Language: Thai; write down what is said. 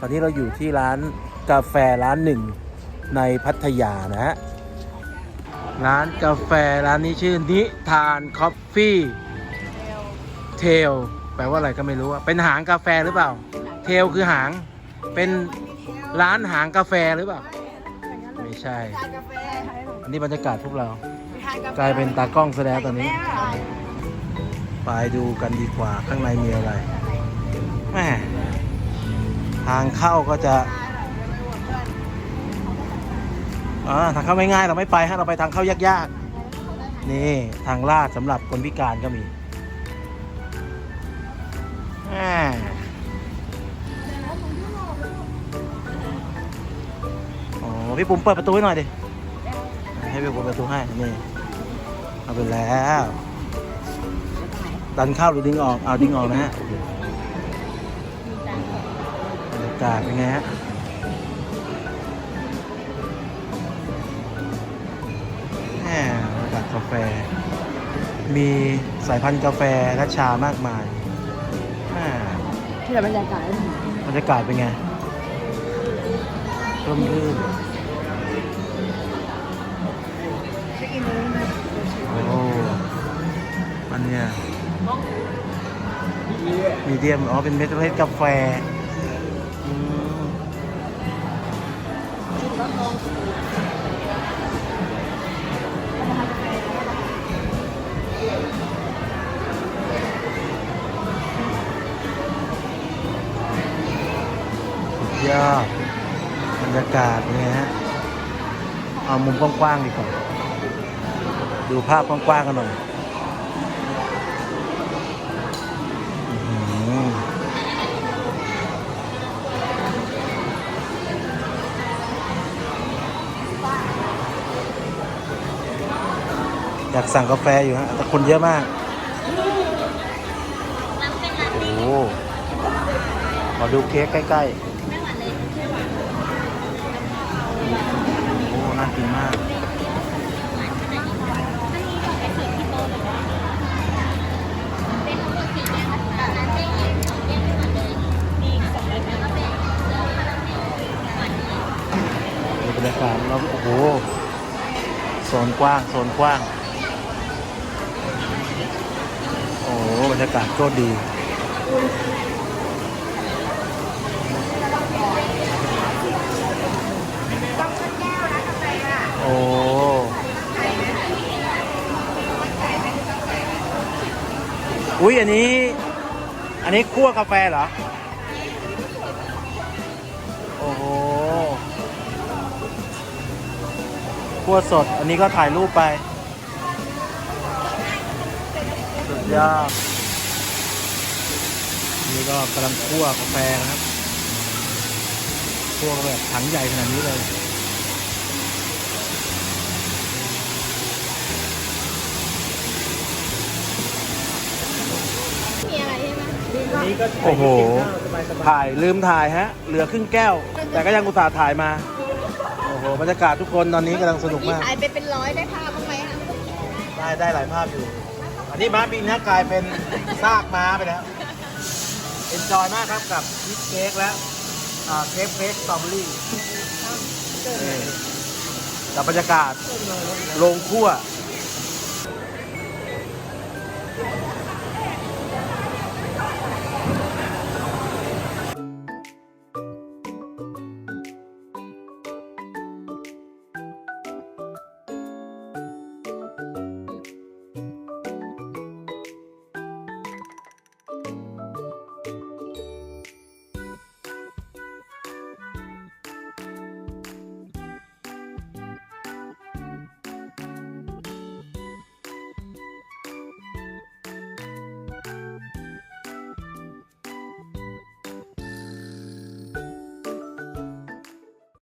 ตอนนี้เราอยู่ที่ร้านกาแฟร้านหนึ่งในพัทยานะฮะ ร้านกาแฟร้านนี้ชื่อนิทานคอฟฟี่เทลแปลว่าอะไรก็ไม่รู้อะเป็นหางกาแฟหรือเปล่า เทลคือหาง เป็นร้านหางกาแฟหรือเปล่า ไม่ใช่ อันนี้บรรยากาศพวกเรา กลายเป็นตากล้องแสดงตอนนี้ ไปดูกันดีกว่าข้างในมีอะไรแม่ ทางเข้าก็จะอ่าทางเข้าไม่ง่ายเราไม่ไปฮะเราไปทางเข้ายากๆ นี่ทางลาดสำหรับคนพิการก็มีแหม่โอ้พี่ปุ่มเปิดประตูให้หน่อยดิ ให้พี่ปุ่มเปิดประตูให้ นี่ เอาไปแล้ว ดันเข้าหรือดึงออก เอาดึงออกนะฮะากาศเป็นไงฮะแหมกาศกาแฟ มีสายพันธุ์กาแฟและชามากมายแหมที่เราบรรยากาศบรรยากาศเป็นไงร่มรื่นเช็คอินเลยนโอ้อันเนี้ยมีเดียม อ๋อ เป็นเม็ดเล็ดกาแฟ ยอดบรรยากาศเนี่ยฮะ เอามุมกว้างๆดีกว่า ดูภาพกว้างๆกันหน่อย อยากสั่งกาแฟอยู่ฮะแต่คนเยอะมาก โอ้โหขอดูเค้กใกล้ๆ โอ้น่ากินมาก บรรยากาศเราโอ้โหโซนกว้างโซนกว้าง โอ้โห บรรยากาศโคตรดี โอ้อุ้ยอันนี้ อันนี้คั่วกาแฟเหรอ โอ้โหคั่วสด อันนี้ก็ถ่ายรูปไป สุดยอดอันนี่ก็กำลังคั่วกาแฟนะครับคั่วแบบถังใหญ่ขนาดนี้เลยมีอะไรใช่ไหมโอ้โห ถ่ายลืมถ่ายฮะ เหลือครึ่งแก้ว แต่ก็ยังอุตส่าห์ถ่ายมา โอ้โห บรรยากาศทุกคนตอนนี้กำลังสนุกมีมากขายไปเป็นร้อยได้ภาพบ้างไหมอะ ได้ได้หลายภาพอยู่ อันนี้ม้าบินนะกลายเป็นซากม้าไปแล้วเอนจอยมากครับกับชีสเค้กและอ่าเค้กเค้กสตรอเบอรี่นี่กับบรรยากาศโรงคั่ว